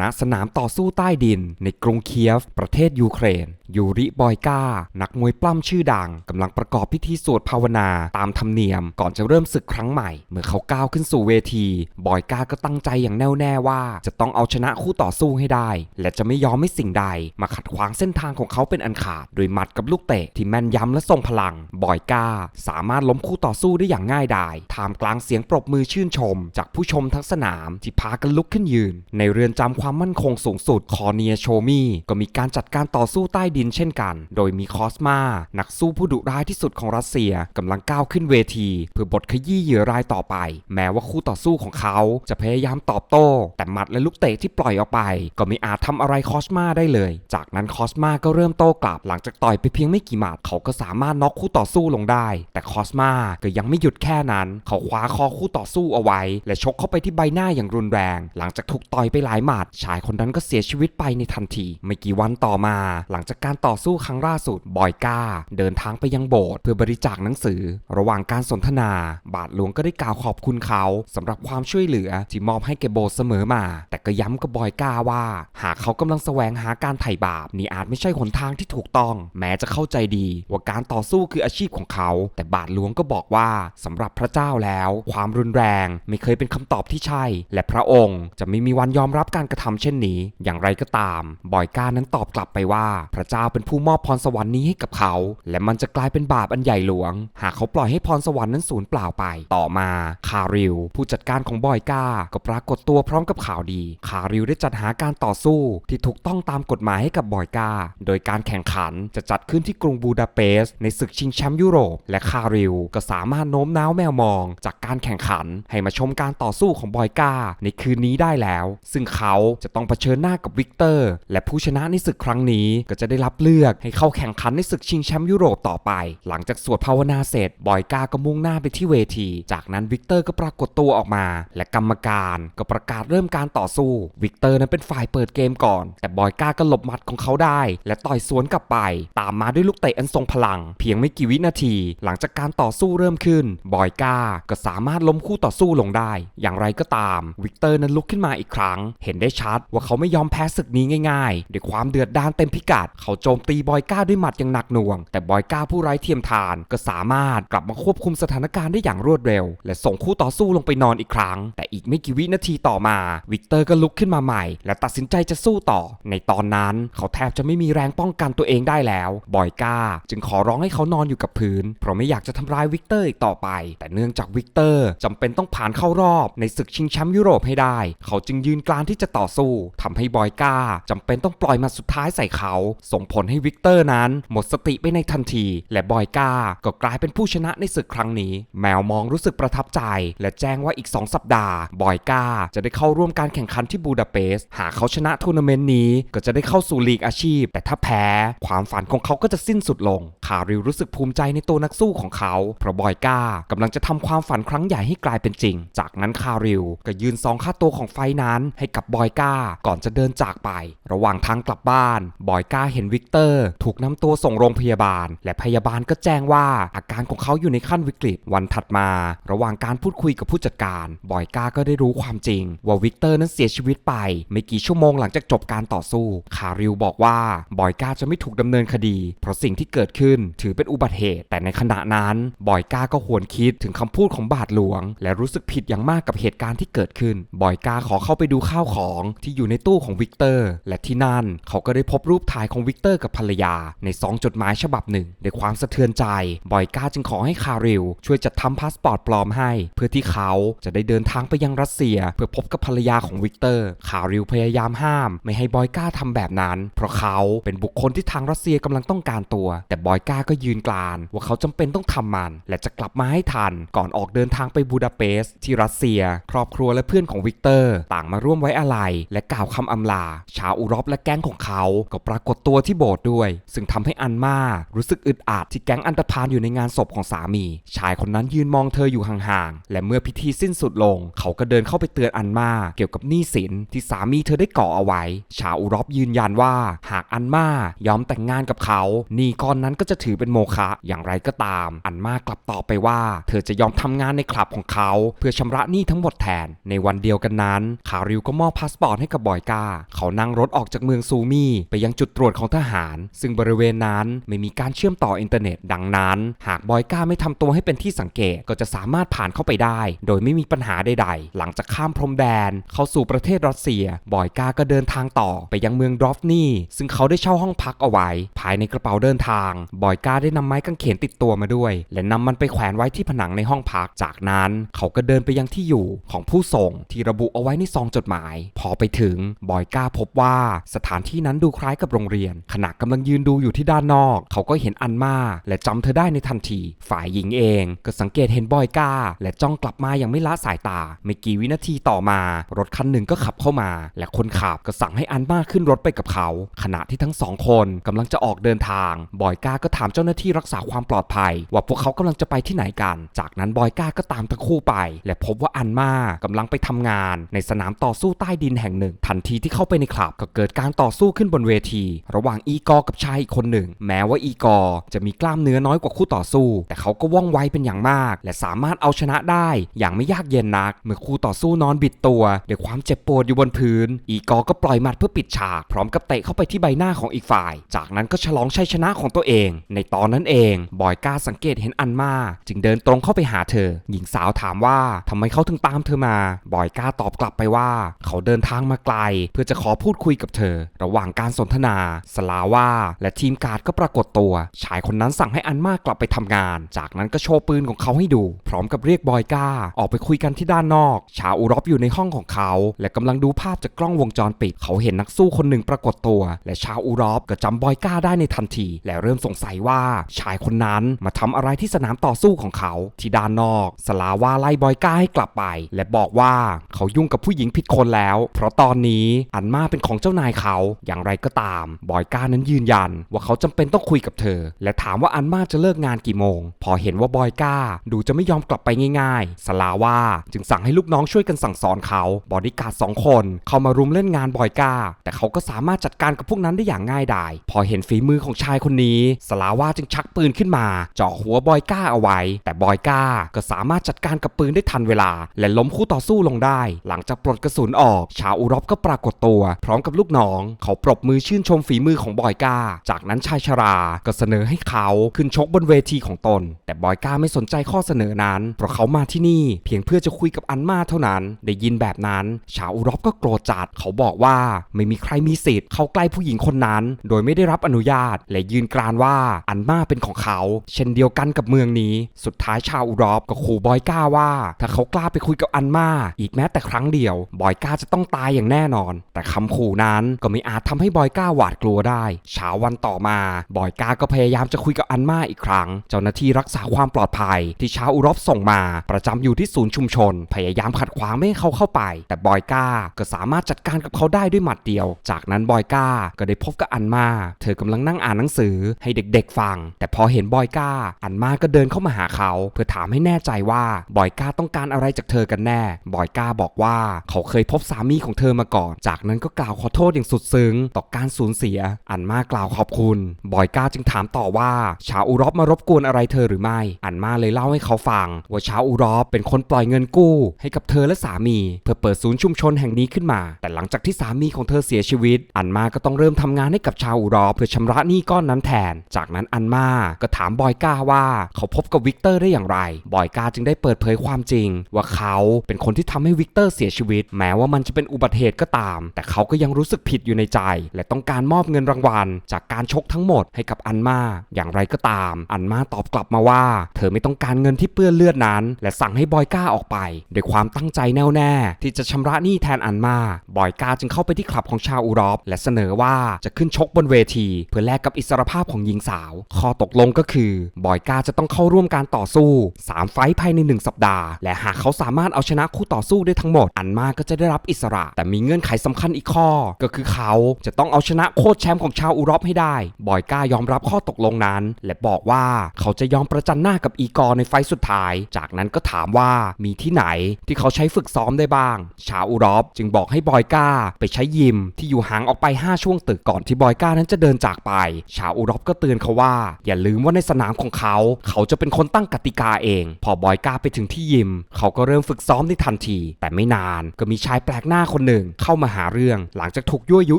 ณสนามต่อสู้ใต้ดินในกรุงเคียฟ ประเทศยูเครน ยูริบอยกานักมวยปล้ำชื่อดังกำลังประกอบพิธีสวดภาวนาตามธรรมเนียมก่อนจะเริ่มศึกครั้งใหม่ เมื่อเขาก้าวขึ้นสู่เวที บอยกาก็ตั้งใจอย่างแน่วแน่ว่า จะต้องเอาชนะคู่ต่อสู้ให้ได้ และจะไม่ยอมให้สิ่งใด มาขัดขวางเส้นทางของเขาเป็นอันขาดโดยหมัดกับลูกเตะที่แม่นยำและทรงพลัง บอยกาสามารถล้มคู่ต่อสู้ได้อย่างง่ายดายท่ามกลางเสียงปรบมือชื่นชม จากผู้ชมทั้งสนามที่พากันลุกขึ้นยืน ในเรือนจำความมั่นคงสูงสุดคอเนียโชมีก็มีการจัดการต่อสู้ใต้ดินเช่นกัน โดยมีคอสมานักสู้ผู้ดุร้ายที่สุดของรัสเซียกำลังก้าวขึ้นเวที เพื่อบทขยี้เหยื่อรายต่อไป แม้ว่าคู่ต่อสู้ของเขาจะพยายามตอบโต้ แต่หมัดและลูกเตะที่ปล่อยออกไป ก็ไม่อาจทำอะไรคอสมาได้เลย จากนั้นคอสมาก็เริ่มโต้กลับหลังจากต่อยไปเพียงไม่กี่หมัดเขาก็สามารถน็อกคู่ต่อสู้ลงได้ แต่คอสมาก็ยังไม่หยุดแค่นั้น เขาคว้าคอคู่ต่อสู้เอาไว้ และชกเข้าไปที่ใบหน้าอย่างรุนแรง หลังจากถูกต่อยไปหลายหมัดชายคนนั้นก็เสียชีวิตไปในทันที ไม่กี่วันต่อมา หลังจากการการต่อสู้ครั้งล่าสุด บอยก้า เดินทางไปยังโบสถ์เพื่อบริจาคหนังสือ ระหว่างการสนทนา บาทหลวงก็ได้กล่าวขอบคุณเขาสำหรับความช่วยเหลือที่มอบให้แก่โบสถ์เสมอมา แต่ก็ย้ำกับบอยก้าว่า หากเขากำลังแสวงหาการไถ่บาปนี่อาจไม่ใช่หนทางที่ถูกต้อง แม้จะเข้าใจดี ว่าการต่อสู้คืออาชีพของเขา แต่บาทหลวงก็บอกว่าสำหรับพระเจ้าแล้ว ความรุนแรงไม่เคยเป็นคำตอบที่ใช่ และพระองค์จะไม่มีวันยอมรับการกระทำเช่นนี้ อย่างไรก็ตาม บอยก้านั้นตอบกลับไปว่าพระเจ้าเป็นผู้มอบพรสวรรค์นี้ให้กับเขา และมันจะกลายเป็นบาปอันใหญ่หลวง หากเขาปล่อยให้พรสวรรค์นั้นสูญเปล่าไป ต่อมาคาริลผู้จัดการของบอยก้าก็ปรากฏตัวพร้อมกับข่าวดี คาริลได้จัดหาการต่อสู้ที่ถูกต้องตามกฎหมายให้กับบอยก้า โดยการแข่งขันจะจัดขึ้นที่กรุงบูดาเปสต์ในศึกชิงแชมป์ยุโรป และคาริลก็สามารถโน้มน้าวแมวมอง จากการแข่งขันให้มาชมการต่อสู้ของบอยก้า ในคืนนี้ได้แล้ว ซึ่งเขาจะต้องเผชิญหน้ากับวิกเตอร์ และผู้ชนะในศึกครั้งนี้ก็จะได้รับเลือกให้เข้าแข่งขันในศึกชิงแชมป์ยุโรปต่อไป หลังจากสวดภาวนาเสร็จ บอยก้าก็มุ่งหน้าไปที่เวที จากนั้นวิกเตอร์ก็ปรากฏตัวออกมา และกรรมการก็ประกาศเริ่มการต่อสู้ วิกเตอร์นั้นเป็นฝ่ายเปิดเกมก่อน แต่บอยก้าก็หลบหมัดของเขาได้ และต่อยสวนกลับไป ตามมาด้วยลูกเตะอันทรงพลัง เพียงไม่กี่วินาที หลังจากการต่อสู้เริ่มขึ้น บอยก้าก็สามารถล้มคู่ต่อสู้ลงได้ อย่างไรก็ตามวิกเตอร์นั้นลุกขึ้นมาอีกครั้ง เห็นได้ชัดว่าเขาไม่ยอมแพ้ศึกนี้ง่ายๆด้วยความเดือดดาลเต็มพิกัดเขาโจมตีบอยก้าด้วยหมัดอย่างหนักหน่วง แต่บอยก้าผู้ไร้เทียมทานก็สามารถกลับมาควบคุมสถานการณ์ได้อย่างรวดเร็ว และส่งคู่ต่อสู้ลงไปนอนอีกครั้ง แต่อีกไม่กี่วินาทีต่อมา วิกเตอร์ก็ลุกขึ้นมาใหม่ และตัดสินใจจะสู้ต่อ ในตอนนั้นเขาแทบจะไม่มีแรงป้องกันตัวเองได้แล้วบอยก้า จึงขอร้องให้เขานอนอยู่กับพื้น เพราะไม่อยากจะทำร้ายวิกเตอร์อีกต่อไป แต่เนื่องจากวิกเตอร์จำเป็นต้องผ่านเข้ารอบในศึกชิงแชมป์ยุโรปให้ได้ เขาจึงยืนกรานที่จะต่อสู้ทำให้บอยก้าจำเป็นต้องปล่อยมาสุดท้ายใส่เขาส่งผลให้วิกเตอร์นั้น หมดสติไปในทันที และบอยก้าก็กลายเป็นผู้ชนะในศึกครั้งนี้ แมวมองรู้สึกประทับใจ และแจ้งว่าอีก 2 สัปดาห์ บอยก้าจะได้เข้าร่วมการแข่งขันที่บูดาเปสต์หากเขาชนะทัวร์นาเมนต์นี้ก็จะได้เข้าสู่ลีกอาชีพ แต่ถ้าแพ้ ความฝันของเขาก็จะสิ้นสุดลง คาริลรู้สึกภูมิใจในตัวนักสู้ของเขาเพราะบอยก้ากำลังจะทำความฝันครั้งใหญ่ให้กลายเป็นจริง จากนั้นคาริลก็ยืนซองค่าตัวของไฟนั้นให้กับบอยก้าก่อนจะเดินจากไป ระหว่างทางกลับบ้าน บอยก้าเห็นวิกเตอร์ ถูกนำตัวส่งโรงพยาบาล และพยาบาลก็แจ้งว่าอาการของเขาอยู่ในขั้นวิกฤต วันถัดมา ระหว่างการพูดคุยกับผู้จัดการ บอยก้าก็ได้รู้ความจริง ว่าวิกเตอร์นั้นเสียชีวิตไป ไม่กี่ชั่วโมงหลังจากจบการต่อสู้ คาริลบอกว่าบอยก้าจะไม่ถูกดำเนินคดี เพราะสิ่งที่เกิดขึ้นถือเป็นอุบัติเหตุ แต่ในขณะนั้นบอยก้าก็หวนคิดถึงคำพูดของบาทหลวง และรู้สึกผิดอย่างมากกับเหตุการณ์ที่เกิดขึ้น บอยก้าขอเข้าไปดูข้าวของที่อยู่ในตู้ของวิกเตอร์ และที่นั่นเขาก็ได้พบรูปถ่ายของวิกเตอร์กับภรรยา ในซองจดหมายฉบับหนึ่งด้วยความสะเทือนใจ บอยก้าจึงขอให้คาริลช่วยจัดทำพาสปอร์ตปลอมให้ เพื่อที่เขาจะได้เดินทางไปยังรัสเซีย เพื่อพบกับภรรยาของวิกเตอร์ คาริลพยายามห้าม ไม่ให้บอยก้าทำแบบนั้น เพราะเขาเป็นบุคคลที่ทางรัสเซียกำลังต้องการตัว แต่บอยก้าก็ยืนกราน ว่าเขาจำเป็นต้องทำมัน และจะกลับมาให้ทัน ก่อนออกเดินทางไปบูดาเปสต์ที่รัสเซีย ครอบครัวและเพื่อนของวิกเตอร์ ต่างมาร่วมไว้อาลัยและกล่าวคำอำลา ชาวอุรอปและแก๊งของเขาก็ปรากฏตัวที่ที่โบสถ์ด้วย ซึ่งทำให้อันมารู้สึกอึดอัดที่แก๊งอันตพานอยู่ในงานศพของสามี ชายคนนั้นยืนมองเธออยู่ห่างๆ และเมื่อพิธีสิ้นสุดลง เขาก็เดินเข้าไปเตือนอันมาเกี่ยวกับหนี้สินที่สามีเธอได้ก่อเอาไว้ ชาวอุรอบยืนยันว่า หากอันมายอมแต่งงานกับเขาหนี้ก้อนนั้นก็จะถือเป็นโมฆะอย่างไรก็ตาม อันมากลับตอบไปว่า เธอจะยอมทำงานในคลับของเขา เพื่อชำระหนี้ทั้งหมดแทน ในวันเดียวกันนั้น คาริวก็มอบพาสปอร์ตให้กับบอยกาเขานั่งรถออกจากเมืองซูมี่ไปยังจุดตรวจของทหาร ซึ่งบริเวณนั้นไม่มีการเชื่อมต่ออินเทอร์เน็ต ดังนั้น หากบอยกาไม่ทำตัวให้เป็นที่สังเกตก็จะสามารถผ่านเข้าไปได้ โดยไม่มีปัญหาใดๆ หลังจากข้ามพรมแดน เข้าสู่ประเทศรัสเซีย บอยกาก็เดินทางต่อไปยังเมืองดรอฟนีซึ่งเขาได้เช่าห้องพักเอาไว้ ภายในกระเป๋าเดินทาง บอยกาได้นำไม้กางเขนติดตัวมาด้วย และนำมันไปแขวนไว้ที่ผนังในห้องพัก จากนั้นเขาก็เดินไปยังที่อยู่ของผู้ส่งที่ระบุเอาไว้ในซองจดหมาย พอไปถึงบอยกาพบว่าสถานที่นั้นดูคล้ายกับโรงเรียนขณะกำลังยืนดูอยู่ที่ด้านนอก เขาก็เห็นอันมาและจำเธอได้ในทันที ฝ่ายหญิงเอง ก็สังเกตเห็นบอยกาและจ้องกลับมาอย่างไม่ละสายตา ไม่กี่วินาทีต่อมา รถคันหนึ่งก็ขับเข้ามา และคนขับก็สั่งให้อันมาขึ้นรถไปกับเขา ขณะที่ทั้งสองคนกำลังจะออกเดินทาง บอยกาก็ถามเจ้าหน้าที่รักษาความปลอดภัย ว่าพวกเขากำลังจะไปที่ไหนกัน จากนั้นบอยกาก็ตามทั้งคู่ไป และพบว่าอันมากำลังไปทำงาน ในสนามต่อสู้ใต้ดินแห่งหนึ่ง ทันทีที่เข้าไปในคลับก็เกิดการต่อสู้ขึ้นบนเวที ระหว่างอีกอร์กับชายอีกคนหนึ่ง แม้ว่าอีกอร์จะมีกล้ามเนื้อน้อยกว่าคู่ต่อสู้ แต่เขาก็ว่องไวเป็นอย่างมาก และสามารถเอาชนะได้ อย่างไม่ยากเย็นนัก เมื่อคู่ต่อสู้นอนบิดตัวด้วยความเจ็บปวดอยู่บนพื้น อีกอร์ก็ปล่อยหมัดเพื่อปิดฉาก พร้อมกับเตะเข้าไปที่ใบหน้าของอีกฝ่าย จากนั้นก็ฉลองชัยชนะของตัวเอง ในตอนนั้นเอง บอยก้าสังเกตเห็นอันมา จึงเดินตรงเข้าไปหาเธอ หญิงสาวถามว่าทำไมเขาถึงตามเธอมา บอยก้าตอบกลับไปว่า เขาเดินทางมาไกล เพื่อจะขอพูดคุยกับเธอ ระหว่างการสนทนาสลาว่า และทีมการ์ดก็ปรากฏตัว ชายคนนั้นสั่งให้อันมากลับไปทำงาน จากนั้นก็โชว์ปืนของเขาให้ดู พร้อมกับเรียกบอยก้า ออกไปคุยกันที่ด้านนอก ชาวอุรอปอยู่ในห้องของเขา และกำลังดูภาพจากกล้องวงจรปิด เขาเห็นนักสู้คนหนึ่งปรากฏตัว และชาวอุรอปก็จำบอยก้าได้ในทันที และเริ่มสงสัยว่าชายคนนั้นมาทำอะไรที่สนามต่อสู้ของเขา ที่ด้านนอกสลาว่าไล่บอยก้าให้กลับไป และบอกว่าเขายุ่งกับผู้หญิงผิดคนแล้ว เพราะตอนนี้อันมาเป็นของเจ้านายเขา อย่างไรก็ตาม บอยก้านั้นยืนยัน ว่าเขาจำเป็นต้องคุยกับเธอ และถามว่าอันมาจะเลิกงานกี่โมง พอเห็นว่าบอยก้า ดูจะไม่ยอมกลับไปง่ายๆสลาว่าจึงสั่งให้ลูกน้องช่วยกันสั่งสอนเขาบอดี้การ์ดสองคนเข้ามารุมเล่นงานบอยก้า แต่เขาก็สามารถจัดการกับพวกนั้นได้อย่างง่ายดายพอเห็นฝีมือของชายคนนี้สลาว่าจึงชักปืนขึ้นมาเจาะหัวบอยก้าเอาไว้ แต่บอยก้าก็สามารถจัดการกับปืนได้ทันเวลา และล้มคู่ต่อสู้ลงได้ หลังจากปลดกระสุนออก ชาวอุรอปก็ปรากฏตัว พร้อมกับลูกน้อง เขาปรบมือชื่นชมฝีมือของบอยก้า จากนั้นชายชราก็เสนอให้เขาขึ้นชกบนเวทีของตน แต่บอยก้าไม่สนใจข้อเสนอนั้น เพราะเขามาที่นี่เพียงเพื่อจะคุยกับอันมาเท่านั้น ได้ยินแบบนั้น ชาวอุรอก็โกรธจัด เขาบอกว่าไม่มีใครมีสิทธิ์เข้าใกล้ผู้หญิงคนนั้น โดยไม่ได้รับอนุญาต และยืนกรานว่าอันมาเป็นของเขา เช่นเดียวกันกับเมืองนี้ สุดท้ายชาวอุรอปก็ขู่บอยก้าว่า ถ้าเขากล้าไปคุยกับอันมาอีกแม้แต่ครั้งเดียว บอยก้าจะต้องตายอย่างแน่นอน แต่คำขู่นั้นก็ไม่อาจทำให้บอยก้าหวาดกลัวได้เช้าวันต่อมา บอยก้าก็พยายามจะคุยกับอันมาอีกครั้ง เจ้าหน้าที่รักษาความปลอดภัย ที่ชาวอุรอปส่งมา ประจำอยู่ที่ศูนย์ชุมชน พยายามขัดขวางไม่ให้เขาเข้าไป แต่บอยก้าก็สามารถจัดการกับเขาได้ด้วยหมัดเดียว จากนั้นบอยก้าก็ได้พบกับอันมา เธอกำลังนั่งอ่านหนังสือให้เด็กๆฟัง แต่พอเห็นบอยก้าอันมาก็เดินเข้ามาหาเขา เพื่อถามให้แน่ใจว่าบอยก้าต้องการอะไรจากเธอกันแน่ บอยก้าบอกว่าเขาเคยพบสามีของเธอมาก่อน จากนั้นก็กล่าวขอโทษอย่างสุดซึ้งต่อการสูญเสีย อันมากล่าวขอบคุณ บอยก้าจึงถามต่อว่า ชาวอุรอปมารบกวนอะไรเธอหรือไม่ อันมาเลยเล่าให้เขาฟัง ว่าชาวอุรอปเป็นคนปล่อยเงินกู้ ให้กับเธอและสามี เพื่อเปิดศูนย์ชุมชนแห่งนี้ขึ้นมา แต่หลังจากที่สามีของเธอเสียชีวิต อันมาก็ต้องเริ่มทำงานให้กับชาวอุรอปเพื่อชำระหนี้ก้อนนั้นแทน จากนั้นอันมาก็ถามบอยก้าว่า เขาพบกับวิกเตอร์ได้อย่างไร บอยก้าจึงได้เปิดเผยความจริง ว่าเขาเป็นคนที่ทำให้วิกเตอร์เสียชีวิต แม้ว่ามันจะเป็นอุบัติเหตุก็ตาม แต่เขาก็ยังรู้สึกผิดอยู่ในใจ และต้องการมอบเงินรางวัล จากการชกทั้งหมดให้กับอันมาอย่างไรก็ตาม อันมาตอบกลับมาว่า เธอไม่ต้องการเงินที่เปื้อนเลือดนั้น และสั่งให้บอยก้าออกไปด้วยความตั้งใจแน่วแน่ที่จะชำระหนี้แทนอันมา บอยก้าจึงเข้าไปที่คลับของชาวอุรอปและเสนอว่าจะขึ้นชกบนเวที เพื่อแลกกับอิสรภาพของหญิงสาว ข้อตกลงก็คือบอยก้าจะต้องเข้าร่วมการต่อสู้ 3 ไฟท์ภายใน 1 สัปดาห์ และหากเขาสามารถเอาชนะคู่ต่อสู้ได้ทั้งหมด อันมาก็จะได้รับอิสระ แต่มีเงื่อนไขสำคัญอีกข้อ ก็คือเขาจะต้องเอาชนะโค้ชแชมป์ของของชาวอุรอปให้ได้ บอยก้ายอมรับข้อตกลงนั้น และบอกว่าเขาจะยอมประจันหน้ากับอีกอร์ในไฟสุดท้าย จากนั้นก็ถามว่ามีที่ไหนที่เขาใช้ฝึกซ้อมได้บ้าง ชาวอุรอปจึงบอกให้บอยก้าไปใช้ยิมที่อยู่ห่างออกไป 5 ช่วงตึกก่อนที่บอยก้านั้นจะเดินจากไป ชาวอุรอปก็เตือนเขาว่า อย่าลืมว่าในสนามของเขา เขาจะเป็นคนตั้งกติกาเอง พอบอยก้าไปถึงที่ยิม เขาก็เริ่มฝึกซ้อมในทันที แต่ไม่นานก็มีชายแปลกหน้าคนหนึ่งเข้ามาหาเรื่อง หลังจากถูกยั่วยุ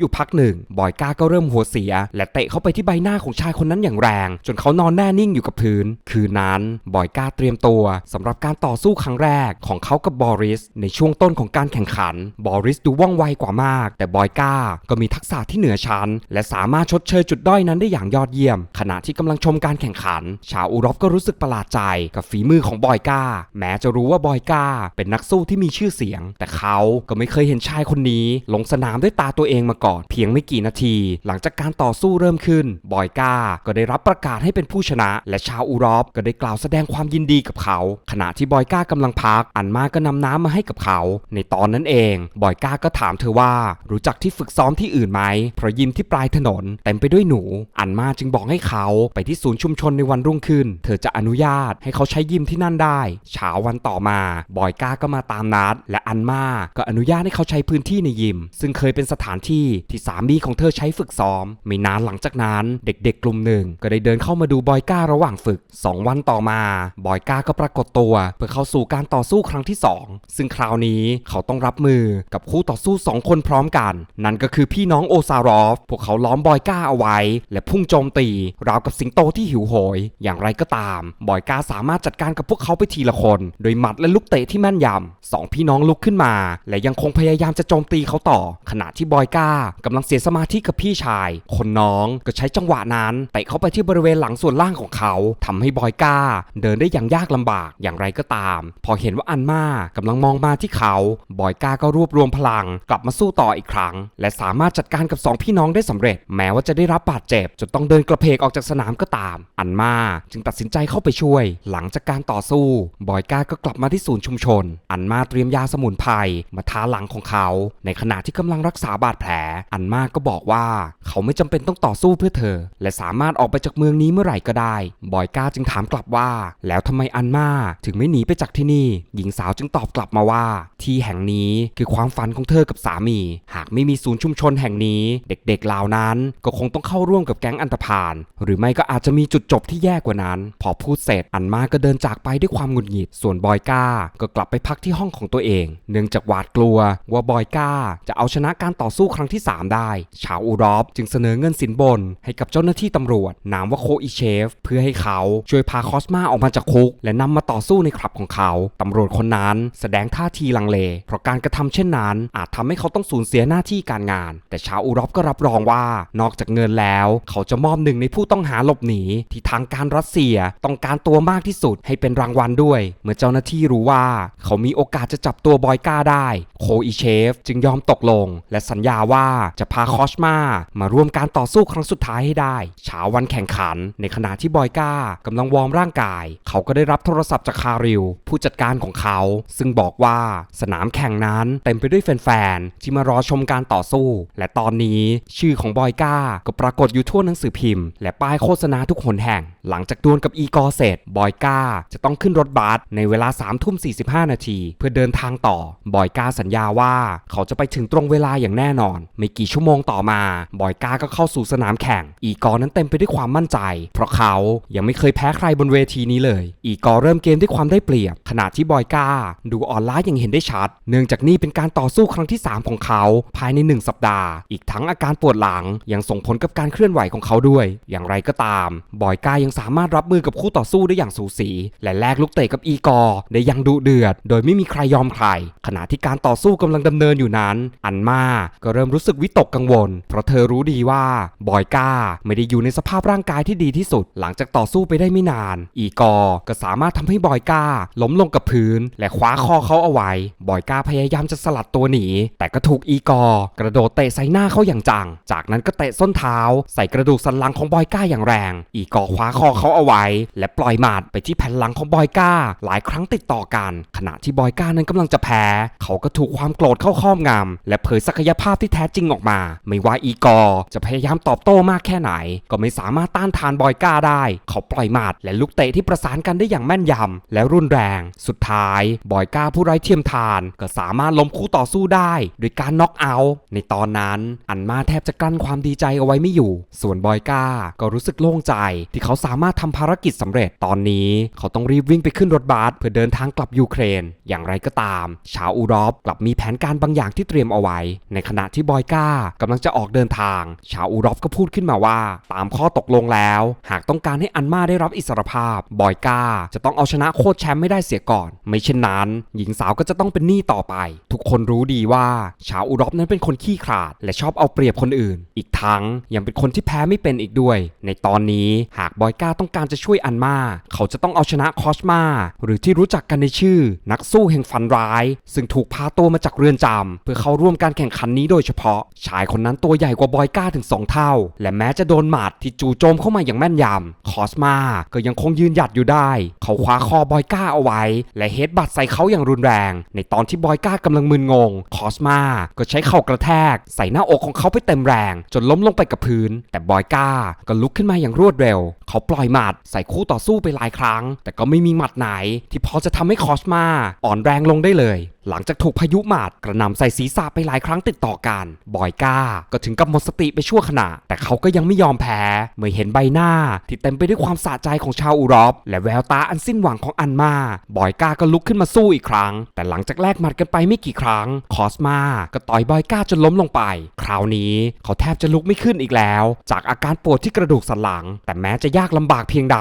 อยู่พักหนึ่ง บอยก้าก็เริ่มหัวเสีย และเตะเข้าไปที่ใบหน้าของชายคนนั้นอย่างแรง จนเขานอนแน่นิ่งอยู่กับพื้น คืนนั้นบอยก้าเตรียมตัวสำหรับการต่อสู้ครั้งแรกของเขากับบอริส ในช่วงต้นของการแข่งขัน บอริสดูว่องไวกว่ามาก แต่บอยก้าก็มีทักษะที่เหนือชั้น และสามารถชดเชยจุดด้อยนั้นได้อย่างยอดเยี่ยม ขณะที่กำลังชมการแข่งขัน ชาวอุรอฟก็รู้สึกประหลาดใจกับฝีมือของบอยก้า แม้จะรู้ว่าบอยก้า เป็นนักสู้ที่มีชื่อเสียง แต่เขาก็ไม่เคยเห็นชายคนนี้ ลงสนามด้วยตาตัวเองมาก่อนเพียงไม่กี่นาที หลังงจากการต่อสู้เริ่มขึ้น บอยก้าก็ได้รับประกาศให้เป็นผู้ชนะ และชาวอุรอฟก็ได้กล่าวแสดงความยินดีกับเขา ขณะที่บอยก้ากำลังพัก อันมาก็นำน้ำมาให้กับเขา ในตอนนั้นเอง บอยก้าก็ถามเธอว่า รู้จักที่ฝึกซ้อมที่อื่นไหม เพราะยิมที่ปลายถนนเต็มไปด้วยหนู อันมาจึงบอกให้เขาไปที่ศูนย์ชุมชนในวันรุ่งขึ้น เธอจะอนุญาตให้เขาใช้ยิมที่นั่นได้ เช้าวันต่อมา บอยก้าก็มาตามนัด และอันมาก็อนุญาตให้เขาใช้พื้นที่ในยิม ซึ่งเคยเป็นสถานที่ที่สามีของเธอใช้ฝึกซ้อมไม่นานหลังจากนั้นเด็กๆ กลุ่มหนึ่ง ก็ได้เดินเข้ามาดูบอยก้าระหว่างฝึก 2 วันต่อมา บอยก้าก็ปรากฏตัว เพื่อเข้าสู่การต่อสู้ครั้งที่ 2 ซึ่งคราวนี้เขาต้องรับมือกับคู่ต่อสู้ 2 คนพร้อมกัน นั่นก็คือพี่น้องโอซารอฟ พวกเขาล้อมบอยก้าเอาไว้ และพุ่งโจมตี ราวกับสิงโตที่หิวโหย อย่างไรก็ตาม บอยก้าสามารถจัดการกับพวกเขาไปทีละคน โดยหมัดและลูกเตะที่แม่นยำสองพี่น้องลุกขึ้นมา และยังคงพยายามจะโจมตีเขาต่อ ขณะที่บอยก้ากำลังเสียสมาธิกับพี่ชายคนน้องก็ใช้จังหวะนั้นเตะเข้าไปที่บริเวณหลังส่วนล่างของเขาทำให้บอยก้า เดินได้อย่างยากลำบากอย่างไรก็ตาม พอเห็นว่าอันมากำลังมองมาที่เขา บอยก้าก็รวบรวมพลัง กลับมาสู้ต่ออีกครั้ง และสามารถจัดการกับสองพี่น้องได้สำเร็จ แม้ว่าจะได้รับบาดเจ็บจนต้องเดินกระเพกออกจากสนามก็ตาม อันมาจึงตัดสินใจเข้าไปช่วย หลังจากการต่อสู้ บอยก้าก็กลับมาที่ศูนย์ชุมชน อันมาเตรียมยาสมุนไพรมาทาหลังของเขา ในขณะที่กำลังรักษาบาดแผล อันมาก็บอกว่าเขาไม่จำเป็นต้องต่อสู้เพื่อเธอ และสามารถออกไปจากเมืองนี้เมื่อไหร่ก็ได้ บอยก้าจึงถามกลับว่า แล้วทำไมอันมาถึงไม่หนีไปจากที่นี่ หญิงสาวจึงตอบกลับมาว่า ที่แห่งนี้คือความฝันของเธอกับสามี หากไม่มีศูนย์ชุมชนแห่งนี้ เด็กๆเหล่านั้นก็คงต้องเข้าร่วมกับแก๊งอันธพาลหรือไม่ก็อาจจะมีจุดจบที่แย่กว่านั้น พอพูดเสร็จอันมาก็เดินจากไปด้วยความหงุดหงิด ส่วนบอยก้าก็กลับไปพักที่ห้องของตัวเอง เนื่องจากหวาดกลัวว่าบอยก้าจะเอาชนะการต่อสู้ครั้งที่ 3 ได้ ชาวอูรอฟจึงเสนอเงินสินบน ให้กับเจ้าหน้าที่ตำรวจ นามว่าโคอิเชฟ เพื่อให้เขาช่วยพาคอสมาออกมาจากคุก และนำมาต่อสู้ในคลับของเขา ตำรวจคนนั้นแสดงท่าทีลังเล เพราะการกระทำเช่นนั้น อาจทำให้เขาต้องสูญเสียหน้าที่การงาน แต่ชาวอูรอฟก็รับรองว่า นอกจากเงินแล้ว เขาจะมอบหนึ่งในผู้ต้องหาหลบหนีที่ทางการรัสเซียต้องการตัวมากที่สุดให้เป็นรางวัลด้วย เมื่อเจ้าหน้าที่รู้ว่า เขามีโอกาสจะจับตัวบอยก้าได้ โคอีเชฟ จึงยอมตกลง และสัญญาว่าจะพาคอสมามาร่วมการต่อสู้ครั้งสุดท้ายให้ได้เช้าวันแข่งขัน ในขณะที่บอยก้ากำลังวอร์มร่างกาย เขาก็ได้รับโทรศัพท์จากคาริล ผู้จัดการของเขา ซึ่งบอกว่าสนามแข่งนั้นเต็มไปด้วยแฟนๆที่มารอชมการต่อสู้ และตอนนี้ชื่อของบอยก้าก็ปรากฏอยู่ทั่วหนังสือพิมพ์ และป้ายโฆษณาทุกหนแห่ง หลังจากดวลกับอีกอร์เสร็จบอยก้าจะต้องขึ้นรถบัสในเวลา3ามทุ่มสีนาที เพื่อเดินทางต่อบอยก้าสัญญาว่า เขาจะไปถึงตรงเวลาอย่างแน่นอน ไม่กี่ชั่วโมงต่อมาบอยก้าก็เข้าสู่สนามแข่ง อีกอร์นั้นเต็มไปด้วยความมั่นใจ เพราะเขายังไม่เคยแพ้ใครบนเวทีนี้เลย อีกอร์เริ่มเกมด้วยความได้เปรียบ ขณะที่บอยก้า ดูอ่อนล้าอย่างเห็นได้ชัด เนื่องจากนี่เป็นการต่อสู้ครั้งที่ 3 ของเขา ภายใน 1 สัปดาห์ อีกทั้งอาการปวดหลังยังส่งผลกับการเคลื่อนไหวของเขาด้วย อย่างไรก็ตาม บอยก้ายังสามารถรับมือกับคู่ต่อสู้ได้อย่างสูสี และแลกลูกเตะกับอีกอร์ได้ย่างดุเดือด โดยไม่มีใครยอมใคร ขณะที่การต่อสู้กำลังดำเนินอยู่นั้น อันมาก็เริ่มรู้สึกวิตกกังวล เพราะเธอรูู้้ดีว่าบอยก้าไม่ได้อยู่ในสภาพร่างกายที่ดีที่สุด หลังจากต่อสู้ไปได้ไม่นาน อีกอร์ก็สามารถทำให้บอยก้าล้มลงกับพื้น และคว้าคอเขาเอาไว้ บอยก้าพยายามจะสลัดตัวหนี แต่ก็ถูกอีกอร์กระโดดเตะใส่หน้าเขาอย่างจัง จากนั้นก็เตะส้นเท้า ใส่กระดูกสันหลังของบอยก้าอย่างแรง อีกอร์คว้าคอเขาเอาไว้ และปล่อยหมัดไปที่แผ่นหลังของบอยก้า หลายครั้งติดต่อกัน ขณะที่บอยก้านั้นกำลังจะแพ้ เขาก็ถูกความโกรธเข้าครอบงำและเผยศักยภาพที่แท้จริงออกมา ไม่ว่าอีกอจะพยายามตอบโต้มากแค่ไหน ก็ไม่สามารถต้านทานบอยก้าได้ เขาปล่อยหมัดและลูกเตะที่ประสานกันได้อย่างแม่นยำและรุนแรง สุดท้ายบอยก้าผู้ไร้เทียมทาน ก็สามารถล้มคู่ต่อสู้ได้ โดยการน็อกเอาท์ในตอนนั้น อันมาแทบจะกลั้นความดีใจเอาไว้ไม่อยู่ ส่วนบอยก้าก็รู้สึกโล่งใจ ที่เขาสามารถทำภารกิจสำเร็จตอนนี้เขาต้องรีบวิ่งไปขึ้นรถบัสเพื่อเดินทางกลับยูเครน อย่างไรก็ตาม ชาวอูรอฟกลับมีแผนการบางอย่างที่เตรียมเอาไว้ ในขณะที่บอยก้ากำลังจะออกเดินทางชาวอูรอฟก็พูดขึ้นมาว่า ตามข้อตกลงแล้ว หากต้องการให้อันมาได้รับอิสรภาพ บอยกาจะต้องเอาชนะโคตรแชมป์ไม่ได้เสียก่อน ไม่เช่นนั้น หญิงสาวก็จะต้องเป็นหนี้ต่อไป ทุกคนรู้ดีว่า ชาวอูรอฟนั้นเป็นคนขี้ขลาด และชอบเอาเปรียบคนอื่น อีกทั้งยังเป็นคนที่แพ้ไม่เป็นอีกด้วย ในตอนนี้หากบอยกาต้องการจะช่วยอันมา เขาจะต้องเอาชนะคอสมา หรือที่รู้จักกันในชื่อ นักสู้แห่งฝันร้าย ซึ่งถูกพาตัวมาจากเรือนจำเพื่อเข้าร่วมการแข่งขันนี้โดยเฉพาะ ชายคนนั้นตัวใหญ่กว่าบอยอยก้าถึง 2 เท่า และแม้จะโดนหมัดที่จู่โจมเข้ามาอย่างแม่นยำคอสมาก็ยังคงยืนหยัดอยู่ได้ เขาคว้าคอบอยก้าเอาไว้ และเฮดบัตใส่เขาอย่างรุนแรง ในตอนที่บอยก้ากำลังมึนงง คอสมาก็ใช้เข่ากระแทก ใส่หน้าอกของเขาไปเต็มแรง จนล้มลงไปกับพื้น แต่บอยก้าก็ลุกขึ้นมาอย่างรวดเร็ว เขาปล่อยหมัดใส่คู่ต่อสู้ไปหลายครั้ง แต่ก็ไม่มีหมัดไหน ที่พอจะทำให้คอสมาอ่อนแรงลงได้เลย หลังจากถูกพายุหมัดกระนำใส่ศีรษะไปหลายครั้งติดต่อกัน บอยก้า ก็ถึงกับหมดสติไปชั่วขณะ แต่เขาก็ยังไม่ยอมแพ้ เมื่อเห็นใบหน้าที่เต็มไปด้วยความสะใจของชาวอูรอฟและแววตาอันสิ้นหวังของอันมา บอยก้าก็ลุกขึ้นมาสู้อีกครั้ง แต่หลังจากแลกหมัดกันไปไม่กี่ครั้ง คอสมา ก็ต่อยบอยก้าจนล้มลงไป คราวนี้เขาแทบจะลุกไม่ขึ้นอีกแล้ว จากอาการปวดที่กระดูกสันหลัง แต่แม้จะยากลำบากเพียงใด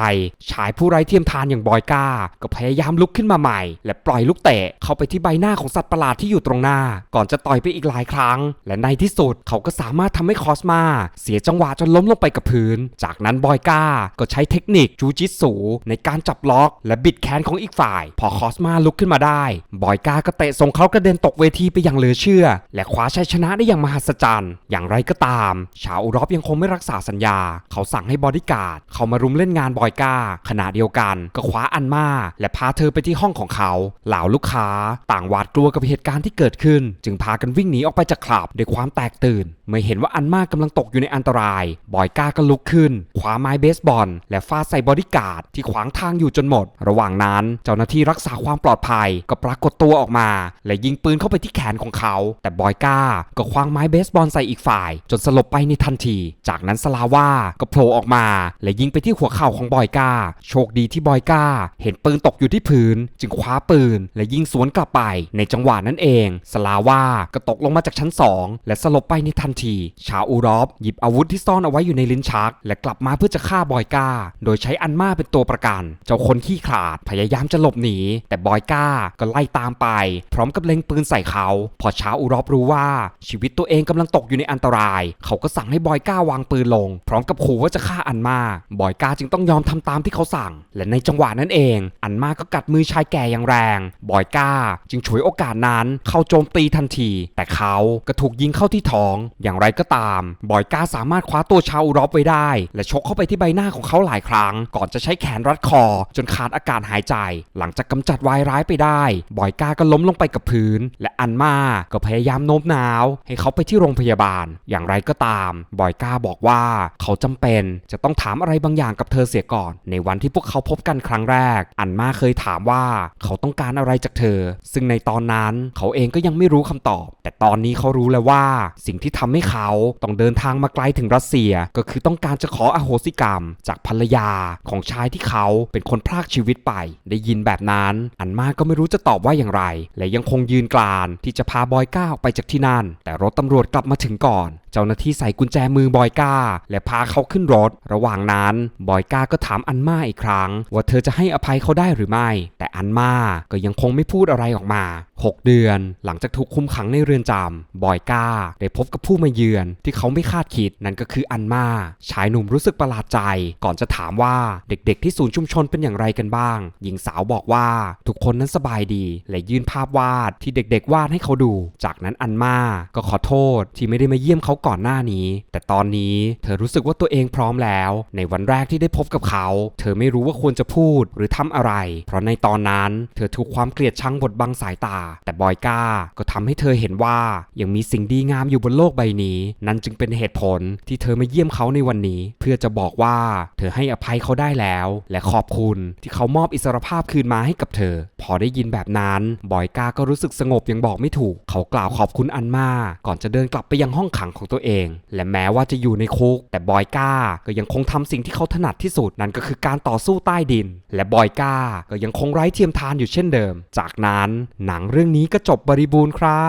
ชายผู้ไร้เทียมทานอย่างบอยก้า ก็พยายามลุกขึ้นมาใหม่ และปล่อยลูกเตะเข้าไปที่ใบหน้าของสัตว์ประหลาดที่อยู่ตรงหน้า ก่อนจะต่อยไปอีกหลายครั้ง และในที่สุดเขาก็สามารถทำให้คอสมา เสียจังหวะจนล้มลงไปกับพื้น จากนั้นบอยก้าก็ใช้เทคนิคจูจิสูในการจับล็อก และบิดแขนของอีกฝ่าย พอคอสมาลุกขึ้นมาได้ บอยก้าก็เตะส่งเขากระเด็นตกเวทีไปอย่างเหลือเชื่อ และคว้าชัยชนะได้อย่างมหัศจรรย์ อย่างไรก็ตาม ชาวอุรอฟยังคงไม่รักษาสัญญา เขาสั่งให้บอดี้การ์ดเขามารุมเล่นงานบอยก้า ขณะเดียวกันก็คว้าอันมาและพาเธอไปที่ห้องของเขา เหล่าลูกค้า ต่างหวาดกลัวกับเหตุการณ์ที่เกิดขึ้น จึงพากันวิ่งหนีออกไปจากคลับด้วยความแตกตื่น เมื่อเห็นว่าอันมากำลังตกอยู่ในอันตราย บอยก้าก็ลุกขึ้นคว้าไม้เบสบอล และฟาดใส่บอดี้การ์ดที่ขวางทางอยู่จนหมด ระหว่างนั้นเจ้าหน้าที่รักษาความปลอดภัยก็ปรากฏตัวออกมา และยิงปืนเข้าไปที่แขนของเขา แต่บอยก้าก็คว้างไม้เบสบอลใส่อีกฝ่าย จนสลบไปในทันที จากนั้นสลาว่าก็โผล่ออกมา และยิงไปที่หัวเข่าของบอยก้า โชคดีที่บอยก้า เห็นปืนตกอยู่ที่พื้น จึงคว้าปืน และยิงสวนกลับไปในจังหวะนั้นเอง สลาว่าก็ตกลงมาจากชั้นสองและสลบไปในทันที ชาวอูรอฟหยิบอาวุธที่ซ่อนเอาไว้อยู่ในลิ้นชัก และกลับมาเพื่อจะฆ่าบอยก้า โดยใช้อันมาเป็นตัวประกัน เจ้าคนขี้ขลาดพยายามจะหลบหนี แต่บอยก้าก็ไล่ตามไป พร้อมกับเล็งปืนใส่เขา พอชาวอูรอฟรู้ว่าชีวิตตัวเองกำลังตกอยู่ในอันตราย เขาก็สั่งให้บอยก้าวางปืนลง พร้อมกับขู่ว่าจะฆ่าอันมา บอยก้าจึงต้องยอมทำตามที่เขาสั่ง และในจังหวะนั้นเอง อันมาก็กัดมือชายแก่อย่างแรง บอยก้าจึงฉวยโอกาสนั้นเข้าโจมตีทันที แต่เขาก็ถูกยิงเข้าที่ท้อง อย่างไรก็ตาม บอยก้าสามารถคว้าตัวชาวอูรอฟไว้ได้ และชกเข้าไปที่ใบหน้าของเขาหลายครั้ง ก่อนจะใช้แขนรัดคอ จนขาดอากาศหายใจ หลังจากกำจัดวายร้ายไปได้ บอยก้าก็ล้มลงไปกับพื้น และอันมาก็พยายามโน้มน้าว ให้เขาไปที่โรงพยาบาล อย่างไรก็ตาม บอยก้าบอกว่าเขาจำเป็นจะต้องถามอะไรบางอย่างกับเธอเสียก่อน ในวันที่พวกเขาพบกันครั้งแรก อันมาเคยถามว่าเขาต้องการอะไรจากเธอ ซึ่งในตอนนั้น เขาเองก็ยังไม่รู้คำตอบ แต่ตอนนี้เขารู้แล้วว่า สิ่งที่ทำให้เขาต้องเดินทางมาไกลถึงรัสเซีย ก็คือต้องการจะขออโหสิกรรม จากภรรยาของชายที่เขาเป็นคนพรากชีวิตไป ได้ยินแบบนั้น อันมาก็ไม่รู้จะตอบว่าอย่างไร และยังคงยืนกลานที่จะพาบอยก้าออกไปจากที่นั่น แต่รถตำรวจกลับมาถึงก่อน เจ้าหน้าที่ใส่กุญแจมือบอยก้า และพาเขาขึ้นรถ ระหว่างนั้นบอยก้าก็ถามอันมาอีกครั้ง ว่าเธอจะให้อภัยเขาได้หรือไม่ แต่อันมาก็ยังคงไม่พูดอะไรออกมา 6 เดือน หลังจากถูกคุมขังในเรือนจำบอยก้า ได้พบกับผู้มาเยือนที่เขาไม่คาดคิดนั่นก็คืออันมาชายหนุ่มรู้สึกประหลาดใจ ก่อนจะถามว่าเด็กๆ ที่ศูนย์ชุมชนเป็นอย่างไรกันบ้าง หญิงสาวบอกว่าทุกคนนั้นสบายดี และยื่นภาพวาดที่เด็กๆ วาดให้เขาดู จากนั้นอันมาก็ขอโทษที่ไม่ได้มาเยี่ยมเขาก่อนหน้านี้ แต่ตอนนี้เธอรู้สึกว่าตัวเองพร้อมแล้ว ในวันแรกที่ได้พบกับเขา เธอไม่รู้ว่าควรจะพูดหรือทำอะไร เพราะในตอนนั้น เธอถูกความเกลียดชังบดบังสายตา แต่บอยก้าก็ทำให้เธอเห็นว่ายังมีสิ่งดีงามอยู่บนโลกใบนี้ นั่นจึงเป็นเหตุผลที่เธอมาเยี่ยมเขาในวันนี้ เพื่อจะบอกว่าเธอให้อภัยเขาได้แล้ว และขอบคุณที่เขามอบอิสรภาพคืนมาให้กับเธอ พอได้ยินแบบนั้นบอยก้าก็รู้สึกสงบยังบอกไม่ถูก เขากล่าวขอบคุณอันมาก่อนจะเดินกลับไปยังห้องขังของตัวเอง และแม้ว่าจะอยู่ในคุก แต่บอยก้าก็ยังคงทำสิ่งที่เขาถนัดที่สุดนั่นก็คือการต่อสู้ใต้ดิน และบอยก้าก็ยังคงไร้เทียมทานอยู่เช่นเดิม จากนั้นหนังเรื่องนี้ก็จบบริบูรณ์ครั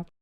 บ